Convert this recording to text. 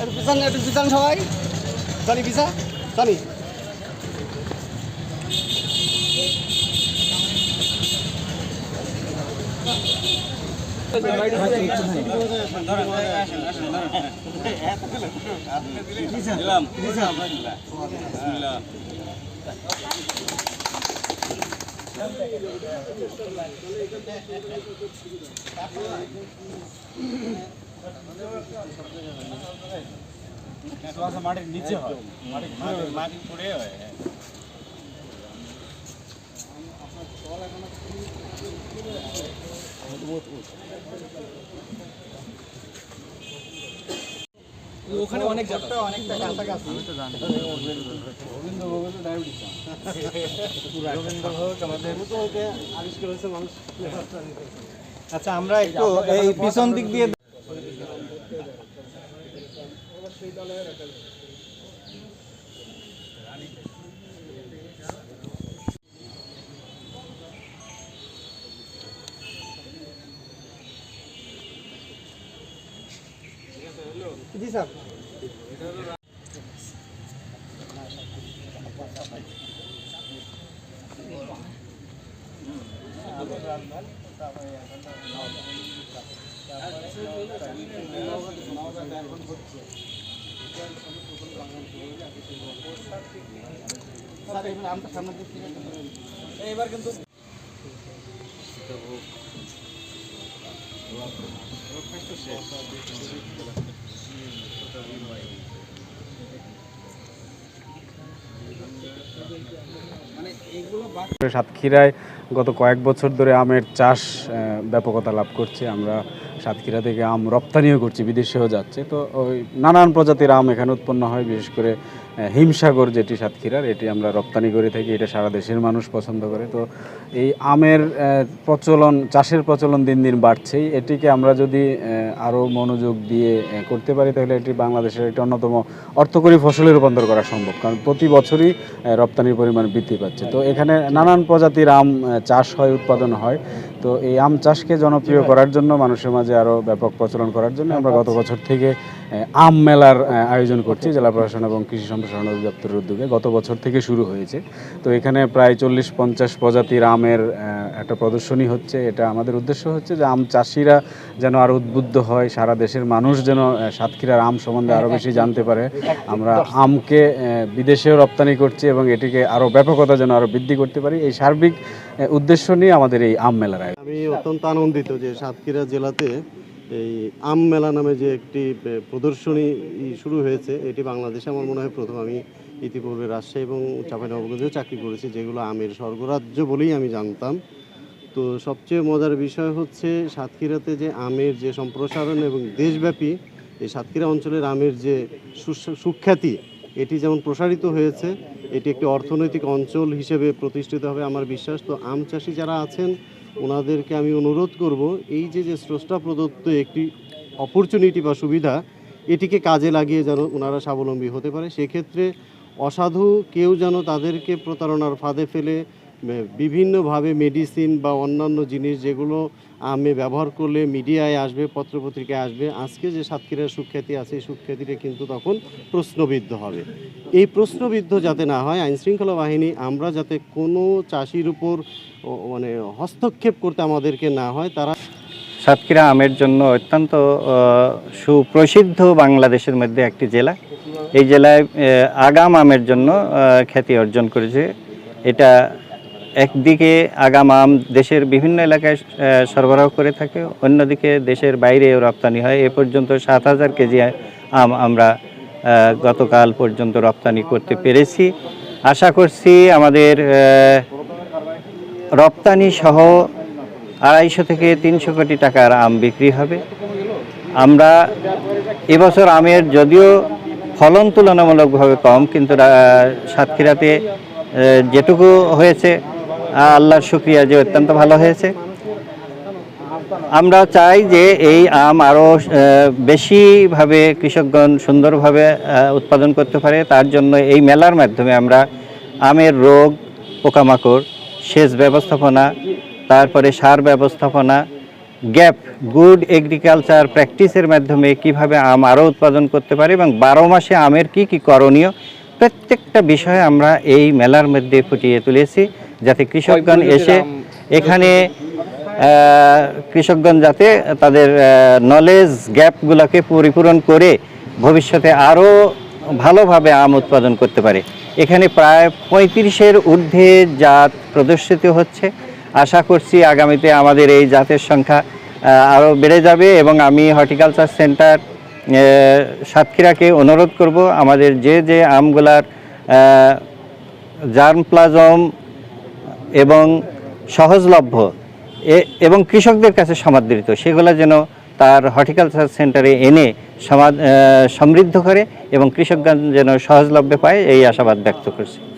একটু পিছান একটু পিছান সবাই। সনি পিছা হয় মাটির মাটি পড়ে হয় ওখানে অনেক জায়গা অনেকটা কাছাকাছি আবিষ্কার হয়েছে মানুষ আচ্ছা আমরা একটু এই পিছন দিক দিয়ে जी साहब Thank you. কিন্তু সাতক্ষীরায় গত কয়েক বছর ধরে আমের চাষ ব্যাপকতা লাভ করছে। আমরা সাতক্ষীরা থেকে আম রপ্তানিও করছি, বিদেশেও যাচ্ছে। তো ওই নানান প্রজাতির আম এখানে উৎপন্ন হয়, বিশেষ করে হিমসাগর যেটি সাতক্ষীরার, এটি আমরা রপ্তানি করে থাকি, এটা সারা দেশের মানুষ পছন্দ করে। তো এই আমের প্রচলন, চাষের প্রচলন দিন দিন বাড়ছেই। এটিকে আমরা যদি আরও মনোযোগ দিয়ে করতে পারি, তাহলে এটি বাংলাদেশের একটি অন্যতম অর্থকরী ফসলে রূপান্তর করা সম্ভব। কারণ প্রতি বছরই রপ্তানির পরিমাণ বৃদ্ধি পাচ্ছে। তো এখানে নানান প্রজাতির আম চাষ হয় উৎপাদন হয় তো এই আম চাষকে জনপ্রিয় করার জন্য মানুষের মাঝে আরও ব্যাপক প্রচলন করার জন্য আমরা গত বছর থেকে আম মেলার আয়োজন করছি জেলা প্রশাসন এবং কৃষি সম্প্রসারণ অধিদপ্তরের উদ্যোগে। গত বছর থেকে শুরু হয়েছে। তো এখানে প্রায় চল্লিশ পঞ্চাশ প্রজাতির আমের একটা প্রদর্শনী হচ্ছে। এটা আমাদের উদ্দেশ্য হচ্ছে যে আম চাষিরা যেন আরও উদ্বুদ্ধ হয় সারা দেশের মানুষ যেন সাতক্ষীরার আম সম্বন্ধে আরও বেশি জানতে পারে। আমরা আমকে বিদেশেও রপ্তানি করছি এবং এটিকে আরও ব্যাপকতা যেন আরও বৃদ্ধি করতে পারি। এই সার্বিক উদ্দেশ্য নিয়ে আমাদের এই আম মেলার আমি অত্যন্ত আনন্দিত যে সাতক্ষীরা জেলাতে এই আম মেলা নামে যে একটি প্রদর্শনী শুরু হয়েছে, এটি বাংলাদেশে আমার মনে হয় প্রথম। আমি ইতিপূর্বে রাজশাহী এবং চাঁপাইনবাবগঞ্জেও চাকরি করেছি, যেগুলো আমের স্বর্গরাজ্য বলেই আমি জানতাম। তো সবচেয়ে মজার বিষয় হচ্ছে সাতক্ষীরাতে যে আমের যে সম্প্রসারণ এবং দেশব্যাপী এই সাতক্ষীরা অঞ্চলের আমের যে সুখ্যাতি, এটি যেমন প্রসারিত হয়েছে, এটি একটি অর্থনৈতিক অঞ্চল হিসেবে প্রতিষ্ঠিত হবে আমার বিশ্বাস। তো আম চাষি যারা আছেন ওনাদেরকে আমি অনুরোধ করব, এই যে যে স্রষ্টা প্রদত্ত একটি অপরচুনিটি বা সুবিধা, এটিকে কাজে লাগিয়ে যেন ওনারা স্বাবলম্বী হতে পারে। সেক্ষেত্রে অসাধু কেউ যেন তাদেরকে প্রতারণার ফাঁদে ফেলে বিভিন্নভাবে মেডিসিন বা অন্যান্য জিনিস যেগুলো আমে ব্যবহার করলে মিডিয়ায় আসবে, পত্রপত্রিকায় আসবে, আজকে যে সাতক্ষীরার সুখ্যাতি আছে, এই সুখ্যাতিটা কিন্তু তখন প্রশ্নবিদ্ধ হবে। এই প্রশ্নবিদ্ধ যাতে না হয়, আইনশৃঙ্খলা বাহিনী, আমরা যাতে কোনো চাষির উপর মানে হস্তক্ষেপ করতে আমাদেরকে না হয়, তারা সাতক্ষীরা আমের জন্য অত্যন্ত সুপ্রসিদ্ধ বাংলাদেশের মধ্যে একটি জেলা। এই জেলায় আগাম আমের জন্য খ্যাতি অর্জন করেছে। এটা একদিকে আগাম আম দেশের বিভিন্ন এলাকায় সরবরাহ করে থাকে, অন্যদিকে দেশের বাইরেও রপ্তানি হয়। এ পর্যন্ত সাত হাজার কেজি আম আমরা গতকাল পর্যন্ত রপ্তানি করতে পেরেছি। আশা করছি আমাদের রপ্তানি সহ আড়াইশো থেকে তিনশো কোটি টাকার আম বিক্রি হবে। আমরা এবছর আমের যদিও ফলন তুলনামূলকভাবে কম, কিন্তু সাতক্ষীরাতে যেটুকু হয়েছে আল্লাহর শুক্রিয়া যে অত্যন্ত ভালো হয়েছে। আমরা চাই যে এই আম আরও বেশিভাবে কৃষকগণ সুন্দরভাবে উৎপাদন করতে পারে। তার জন্য এই মেলার মাধ্যমে আমরা আমের রোগ, পোকামাকড়, সেচ ব্যবস্থাপনা, তারপরে সার ব্যবস্থাপনা, গ্যাপ, গুড এগ্রিকালচার প্র্যাকটিসের মাধ্যমে কীভাবে আম আরও উৎপাদন করতে পারে এবং বারো মাসে আমের কি কি করণীয়, প্রত্যেকটা বিষয়ে আমরা এই মেলার মধ্যে ফুটিয়ে তুলেছি। যাতে কৃষকগণ এসে এখানে কৃষকগণ যাতে তাদের নলেজ গ্যাপগুলোকে পরিপূরণ করে ভবিষ্যতে আরও ভালোভাবে আম উৎপাদন করতে পারে। এখানে প্রায় পঁয়ত্রিশের ঊর্ধ্বে জাত প্রদর্শিত হচ্ছে। আশা করছি আগামীতে আমাদের এই জাতের সংখ্যা আরও বেড়ে যাবে এবং আমি হর্টিকালচার সেন্টার সাতক্ষীরাকে অনুরোধ করব আমাদের যে যে আমগুলার জার্ম প্লাজম এবং সহজলভ্য। এবং কৃষকদের কাছে সমাদৃত। সেগুলো যেন তার হর্টিকালচার সেন্টারে এনে সমাদ সমৃদ্ধ করে এবং কৃষকগণ যেন সহজলভ্যে পায়, এই আশাবাদ ব্যক্ত করছি।